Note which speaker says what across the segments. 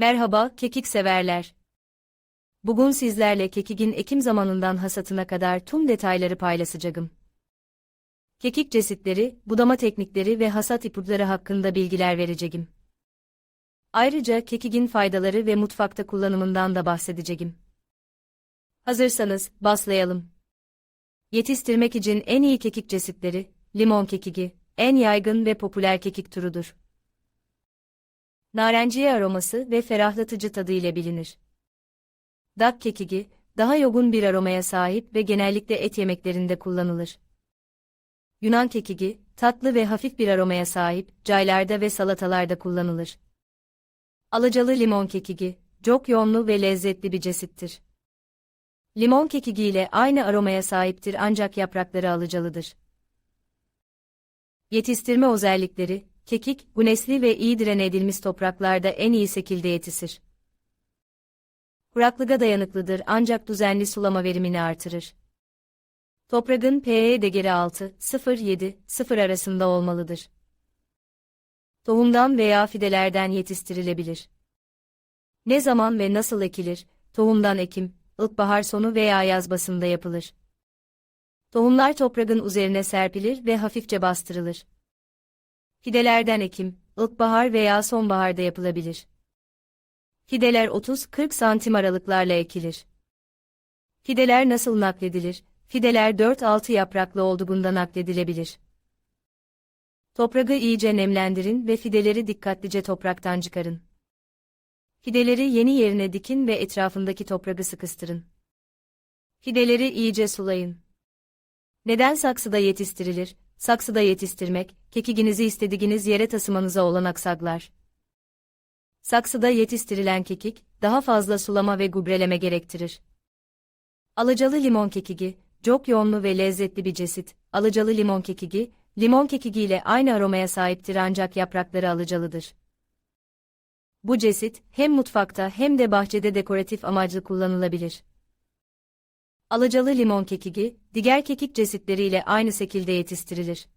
Speaker 1: Merhaba kekik severler. Bugün sizlerle kekigin ekim zamanından hasatına kadar tüm detayları paylaşacağım. Kekik çeşitleri, budama teknikleri ve hasat ipuçları hakkında bilgiler vereceğim. Ayrıca kekigin faydaları ve mutfakta kullanımından da bahsedeceğim. Hazırsanız, başlayalım. Yetiştirmek için en iyi kekik çeşitleri, limon kekigi, en yaygın ve popüler kekik türüdür. Narenciye aroması ve ferahlatıcı tadı ile bilinir. Dak kekigi, daha yoğun bir aromaya sahip ve genellikle et yemeklerinde kullanılır. Yunan kekigi, tatlı ve hafif bir aromaya sahip, çaylarda ve salatalarda kullanılır. Alacalı limon kekigi, çok yoğunlu ve lezzetli bir çeşittir. Limon kekigi ile aynı aromaya sahiptir ancak yaprakları alıcalıdır. Yetiştirme özellikleri, kekik, güneşli ve iyi direne edilmiş topraklarda en iyi şekilde yetişir. Kuraklığa dayanıklıdır ancak düzenli sulama verimini artırır. Toprağın pH değeri 6, 0,7, 0 arasında olmalıdır. Tohumdan veya fidelerden yetiştirilebilir. Ne zaman ve nasıl ekilir? Tohumdan ekim, ilkbahar sonu veya yaz basında yapılır. Tohumlar toprağın üzerine serpilir ve hafifçe bastırılır. Fidelerden ekim, ilkbahar veya sonbaharda yapılabilir. Fideler 30-40 santim aralıklarla ekilir. Fideler nasıl nakledilir? Fideler 4-6 yapraklı olduğunda nakledilebilir. Toprağı iyice nemlendirin ve fideleri dikkatlice topraktan çıkarın. Fideleri yeni yerine dikin ve etrafındaki toprağı sıkıştırın. Fideleri iyice sulayın. Neden saksıda yetiştirilir? Saksıda yetiştirmek, kekiginizi istediğiniz yere taşımanıza olanak sağlar. Saksıda yetiştirilen kekik, daha fazla sulama ve gübreleme gerektirir. Alacalı limon kekigi, çok yoğunlu ve lezzetli bir cesit. Alacalı limon kekigi, limon kekigi ile aynı aromaya sahiptir ancak yaprakları alıcalıdır. Bu cesit, hem mutfakta hem de bahçede dekoratif amaçlı kullanılabilir. Alacalı limon kekigi, diğer kekik çeşitleriyle aynı şekilde yetiştirilir.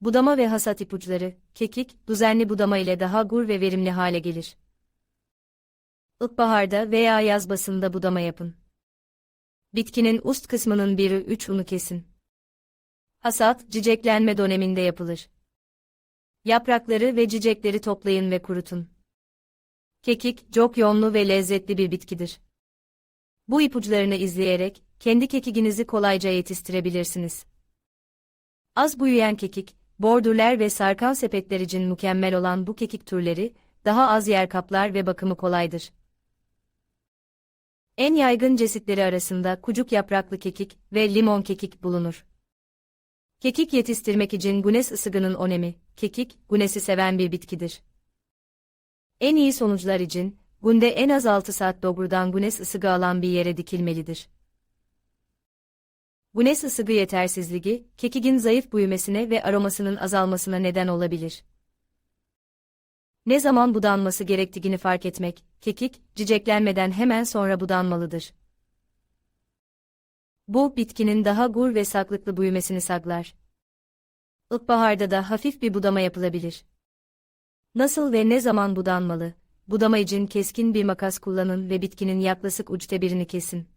Speaker 1: Budama ve hasat ipuçları, kekik, düzenli budama ile daha gur ve verimli hale gelir. İlkbaharda veya yaz basında budama yapın. Bitkinin ust kısmının biri 3 unu kesin. Hasat, ciceklenme döneminde yapılır. Yaprakları ve cicekleri toplayın ve kurutun. Kekik, çok yoğunlu ve lezzetli bir bitkidir. Bu ipuçlarını izleyerek, kendi kekiginizi kolayca yetiştirebilirsiniz. Az büyüyen kekik, bordürler ve sarkan sepetler için mükemmel olan bu kekik türleri, daha az yer kaplar ve bakımı kolaydır. En yaygın çeşitleri arasında kucuk yapraklı kekik ve limon kekik bulunur. Kekik yetiştirmek için güneş ısıgının önemi, kekik, güneşi seven bir bitkidir. En iyi sonuçlar için, günde en az 6 saat doğrudan güneş ısıgı alan bir yere dikilmelidir. Güneş ısıgı yetersizliği, kekigin zayıf büyümesine ve aromasının azalmasına neden olabilir. Ne zaman budanması gerektiğini fark etmek, kekik, ciceklenmeden hemen sonra budanmalıdır. Bu, bitkinin daha gur ve saklıklı büyümesini saklar. İlkbaharda da hafif bir budama yapılabilir. Nasıl ve ne zaman budanmalı? Budama için keskin bir makas kullanın ve bitkinin yaklaşık uçta birini kesin.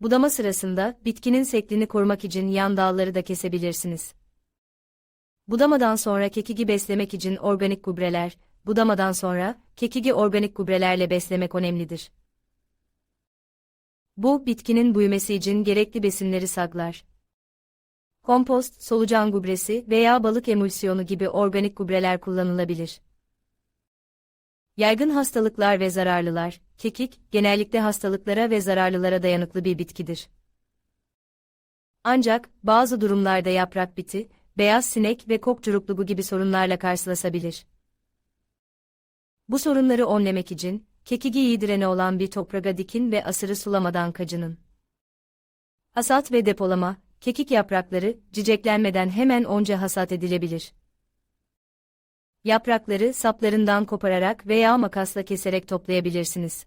Speaker 1: Budama sırasında bitkinin şeklini korumak için yan dalları da kesebilirsiniz. Budamadan sonra kekigi beslemek için organik gübreler, budamadan sonra kekigi organik gübrelerle beslemek önemlidir. Bu, bitkinin büyümesi için gerekli besinleri saklar. Kompost, solucan gübresi veya balık emülsiyonu gibi organik gübreler kullanılabilir. Yaygın hastalıklar ve zararlılar, kekik, genellikle hastalıklara ve zararlılara dayanıklı bir bitkidir. Ancak, bazı durumlarda yaprak biti, beyaz sinek ve kok çurukluğu gibi sorunlarla karşılaşabilir. Bu sorunları önlemek için, kekigi iyi direne olan bir toprağa dikin ve asırı sulamadan kaçının. Hasat ve depolama, kekik yaprakları, ciceklenmeden hemen onca hasat edilebilir. Yaprakları saplarından kopararak veya makasla keserek toplayabilirsiniz.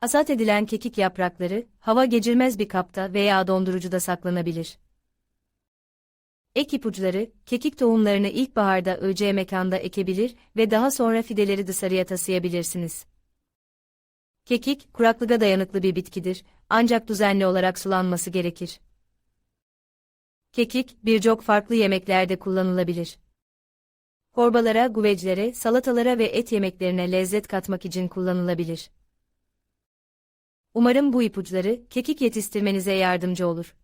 Speaker 1: Hasat edilen kekik yaprakları, hava geçirmez bir kapta veya dondurucuda saklanabilir. Ek ipuçları, kekik tohumlarını ilkbaharda öleceği mekanda ekebilir ve daha sonra fideleri dışarıya tasayabilirsiniz. Kekik, kuraklığa dayanıklı bir bitkidir, ancak düzenli olarak sulanması gerekir. Kekik, birçok farklı yemeklerde kullanılabilir. Çorbalara, güveclere, salatalara ve et yemeklerine lezzet katmak için kullanılabilir. Umarım bu ipuçları, kekik yetiştirmenize yardımcı olur.